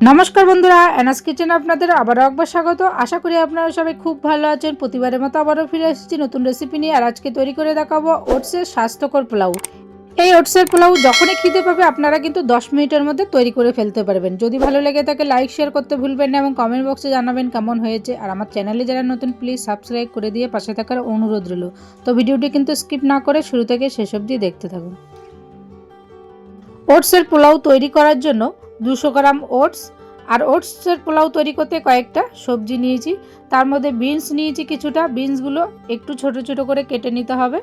নমস্কার বন্ধুরা অ্যানাস কিচেন আপনাদের আবারও একবার স্বাগত। আশা করি আপনারা সবাই খুব ভালো আছেন। প্রতিবারের মতো আবারও ফিরে এসেছি নতুন রেসিপি নিয়ে আর আজকে তৈরি করে দেখাবো ওটসের স্বাস্থ্যকর পোলাও। এই ওটসের পোলাও যখনই খিদে পাবে আপনারা কিন্তু দশ মিনিটের মধ্যে তৈরি করে ফেলতে পারবেন। যদি ভালো লেগে থাকে লাইক শেয়ার করতে ভুলবেন না এবং কমেন্ট বক্সে জানাবেন কেমন হয়েছে। আর আমার চ্যানেলে যারা নতুন প্লিজ সাবস্ক্রাইব করে দিয়ে পাশে থাকার অনুরোধ রইল। তো ভিডিওটি কিন্তু স্কিপ না করে শুরু থেকে শেষ অবধি দেখতে থাকুন। ওটসের পোলাও তৈরি করার জন্য দুশো গ্রাম ওটস। আর ওটসের পোলাও তৈরি করতে কয়েকটা সবজি নিয়েছি। তার মধ্যে বিনস নিয়েছি কিছুটা। বিনসগুলো একটু ছোট ছোট করে কেটে নিতে হবে।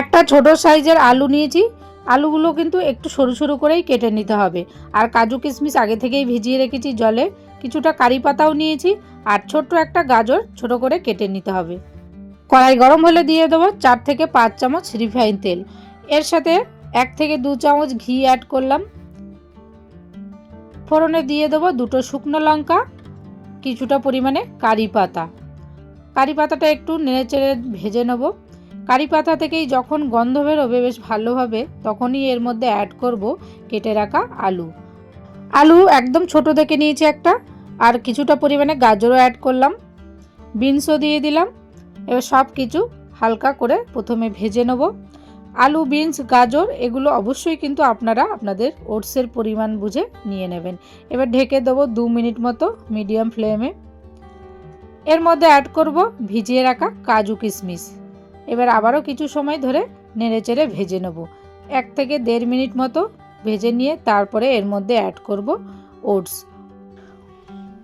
একটা ছোট সাইজের আলু নিয়েছি। আলুগুলো কিন্তু একটু সরু সরু করেই কেটে নিতে হবে। আর কাজু কিশমিশ আগে থেকেই ভিজিয়ে রেখেছি জলে। কিছুটা কারি পাতাও নিয়েছি। আর ছোট্ট একটা গাজর ছোট করে কেটে নিতে হবে। কড়াই গরম হলে দিয়ে দেবো চার থেকে পাঁচ চামচ রিফাইন তেল। এর সাথে এক থেকে দু চামচ ঘি অ্যাড করলাম। ফোড়নে দিয়ে দেবো দুটো শুকনো লঙ্কা, কিছুটা পরিমাণে কারি পাতা। কারি পাতাটা একটু নেড়েচেড়ে ভেজে নেব। কারি পাতা থেকেই যখন গন্ধ বেরোবে বেশ ভালোভাবে তখনই এর মধ্যে অ্যাড করব কেটে রাখা আলু। আলু একদম ছোট দেখে নিয়েছি একটা, আর কিছুটা পরিমাণে গাজরও অ্যাড করলাম। বিনসও দিয়ে দিলাম। এবার সব কিছু হালকা করে প্রথমে ভেজে নেব। আলু, বিনস, গাজর এগুলো অবশ্যই কিন্তু আপনারা আপনাদের ওটসের পরিমাণ বুঝে নিয়ে নেবেন। এবার ঢেকে দেবো দু মিনিট মতো মিডিয়াম ফ্লেমে। এর মধ্যে অ্যাড করব ভিজিয়ে রাখা কাজু কিশমিশ। এবার আবারও কিছু সময় ধরে নেড়েচেড়ে ভেজে নেব। এক থেকে দেড় মিনিট মতো ভেজে নিয়ে তারপরে এর মধ্যে অ্যাড করব ওটস।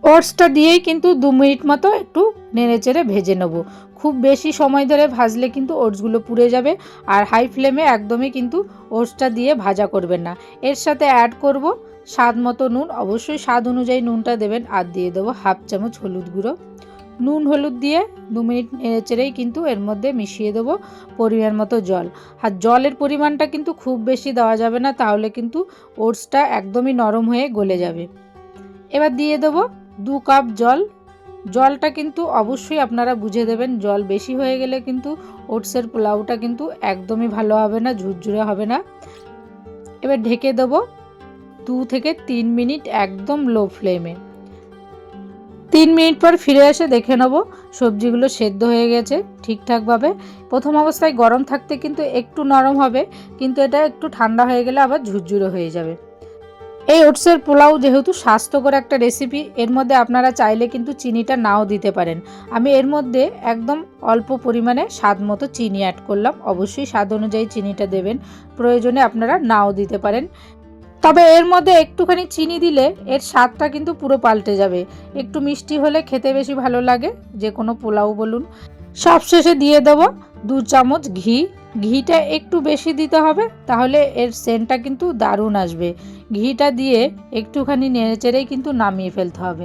ওটসটা দিয়েই কিন্তু দু মিনিট মতো একটু নেড়েচেড়ে ভেজে নেব। খুব বেশি সময় ধরে ভাজলে কিন্তু ওটসগুলো পুড়ে যাবে আর হাই ফ্লেমে একদমই কিন্তু ওটসটা দিয়ে ভাজা করবেন না। এর সাথে অ্যাড করব স্বাদ মতো নুন। অবশ্যই স্বাদ অনুযায়ী নুনটা দেবেন। আর দিয়ে দেবো হাফ চামচ হলুদ গুঁড়ো। নুন হলুদ দিয়ে দু মিনিট নেড়েচেড়েই কিন্তু এর মধ্যে মিশিয়ে দেবো পরিমাণ মতো জল। আর জলের পরিমাণটা কিন্তু খুব বেশি দেওয়া যাবে না, তাহলে কিন্তু ওটসটা একদমই নরম হয়ে গলে যাবে। এবার দিয়ে দেবো দু কাপ জল। জলটা কিন্তু অবশ্যই আপনারা বুঝে দেবেন। জল বেশি হয়ে গেলে কিন্তু ওটসের পোলাওটা কিন্তু একদমই ভালো হবে না, ঝুরঝুরে হবে না। এবার ঢেকে দেবো দু থেকে তিন মিনিট একদম লো ফ্লেমে। তিন মিনিট পর ফিরে এসে দেখে নেব সবজিগুলো সেদ্ধ হয়ে গেছে ঠিকঠাকভাবে। প্রথম অবস্থায় গরম থাকতে কিন্তু একটু নরম হবে, কিন্তু এটা একটু ঠান্ডা হয়ে গেলে আবার ঝুরঝুরে হয়ে যাবে। এই ওটসের পোলাও যেহেতু স্বাস্থ্যকর একটা রেসিপি এর মধ্যে আপনারা চাইলে কিন্তু চিনিটা নাও দিতে পারেন। আমি এর মধ্যে একদম অল্প পরিমাণে স্বাদ মতো চিনি অ্যাড করলাম। অবশ্যই স্বাদ অনুযায়ী চিনিটা দেবেন। প্রয়োজনে আপনারা নাও দিতে পারেন। তবে এর মধ্যে একটুখানি চিনি দিলে এর স্বাদটা কিন্তু পুরো পাল্টে যাবে। একটু মিষ্টি হলে খেতে বেশি ভালো লাগে, যে কোনো পোলাও বলুন। সবশেষে দিয়ে দেবো দু চামচ ঘি। ঘিটা একটু বেশি দিতে হবে, তাহলে এর সেন্টটা কিন্তু দারুণ আসবে। ঘিটা দিয়ে একটুখানি নেড়েচেড়েই কিন্তু নামিয়ে ফেলতে হবে।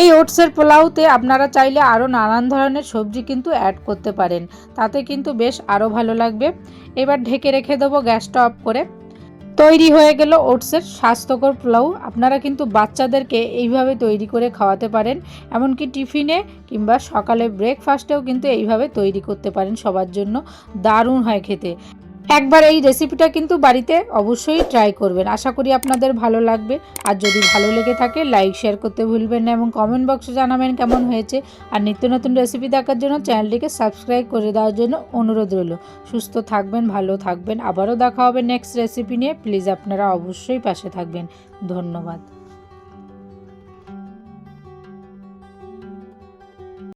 এই ওটসের পোলাওতে আপনারা চাইলে আরও নানান ধরনের সবজি কিন্তু অ্যাড করতে পারেন, তাতে কিন্তু বেশ আরও ভালো লাগবে। এবার ঢেকে রেখে দেবো গ্যাসটা অফ করে। তৈরি হয়ে গেল ওটসের স্বাস্থ্যকর পোলাও। আপনারা কিন্তু বাচ্চাদেরকে এইভাবে তৈরি করে খাওয়াতে পারেন, এমনকি টিফিনে কিংবা সকালে ব্রেকফাস্টেও কিন্তু এইভাবে তৈরি করতে পারেন সবার জন্য। দারুণ হয় খেতে। একবার এই রেসিপিটা কিন্তু বাড়িতে অবশ্যই ট্রাই করবেন। আশা করি আপনাদের ভালো লাগবে। আর যদি ভালো লেগে থাকে লাইক শেয়ার করতে ভুলবেন না এবং কমেন্ট বক্সে জানাবেন কেমন হয়েছে। আর নিত্য নতুন রেসিপি দেখার জন্য চ্যানেলটিকে সাবস্ক্রাইব করে দেওয়ার জন্য অনুরোধ রইল। সুস্থ থাকবেন, ভালো থাকবেন। আবারও দেখা হবে নেক্সট রেসিপি নিয়ে। প্লিজ আপনারা অবশ্যই পাশে থাকবেন। ধন্যবাদ।